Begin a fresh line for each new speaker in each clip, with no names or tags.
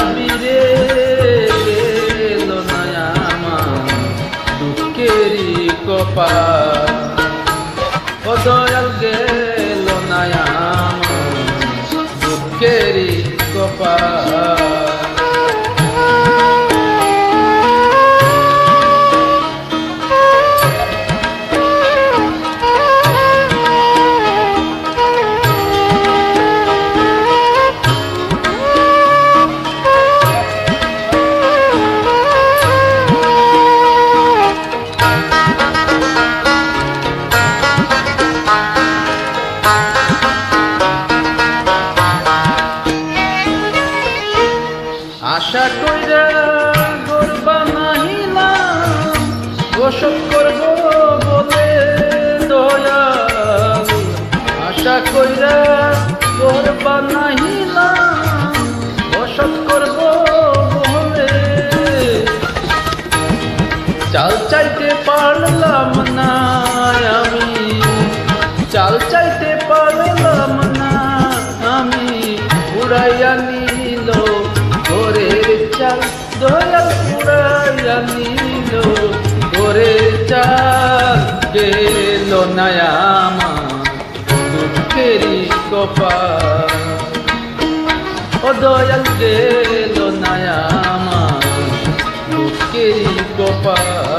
যাবি রে গেল নয়া মা দুঃখেরই কপাল। আশা কইরা গর্বা নাহিলাম ওসব গেল না আমার দুঃখেরই কপাল। ও দয়াল গেল না আমার দুঃখেরই কপাল।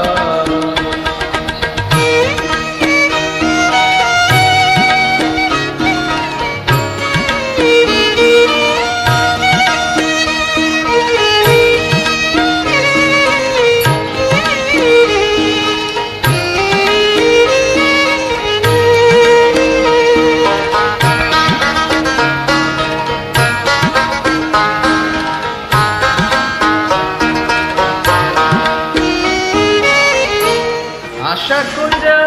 আশা কইরা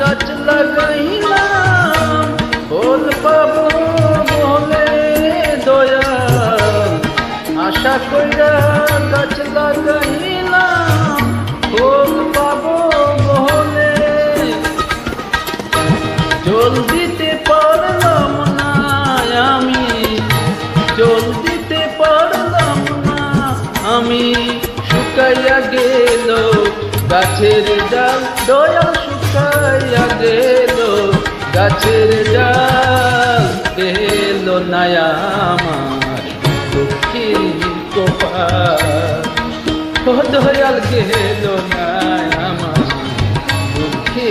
গাছ লাগাইলাম ফল পাবো বলে দয়া। আশা কইরা গাছ লাগাইলাম ফল গাছের ডাল দয়াল শুকাইয়া গেল গাছের ডাল গেল না আমার দুঃখী কপাল। ও দয়াল, গেল না আমার দুঃখী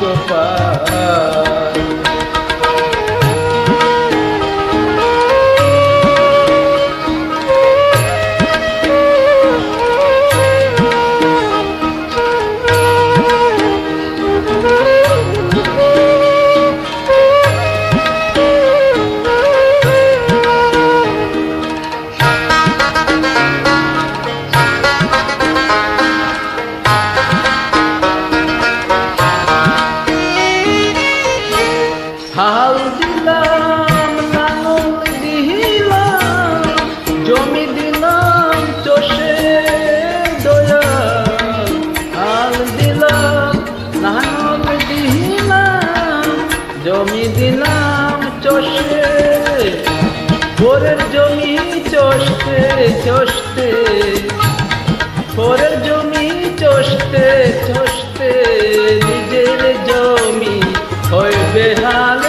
কপাল। জমি দিলাম চষে পরের জমি চষতে চষতে পরের জমি চষতে চষতে নিজের জমি। হয় বেহাল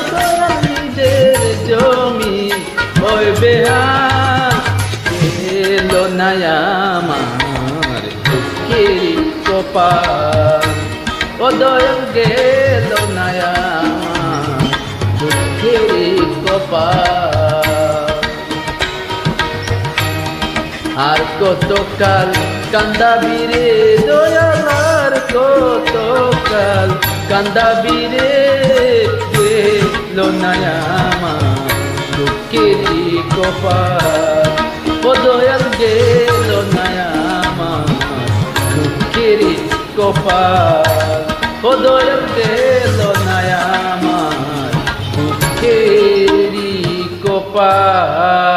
নিজের জমি। হয় বেহাল, এলো না আমার দুঃখের কপাল। ও দয়াল গেল না আমার দুঃখের কপাল। আর কতকাল কান্দাবি রে দয়াল, আর কতকাল কান্দাবি রে আমার দুঃখেরই কপাল। ও দয়াল গেল না আমার দুঃখেরই কপাল। ও দয়াল Prabhupada.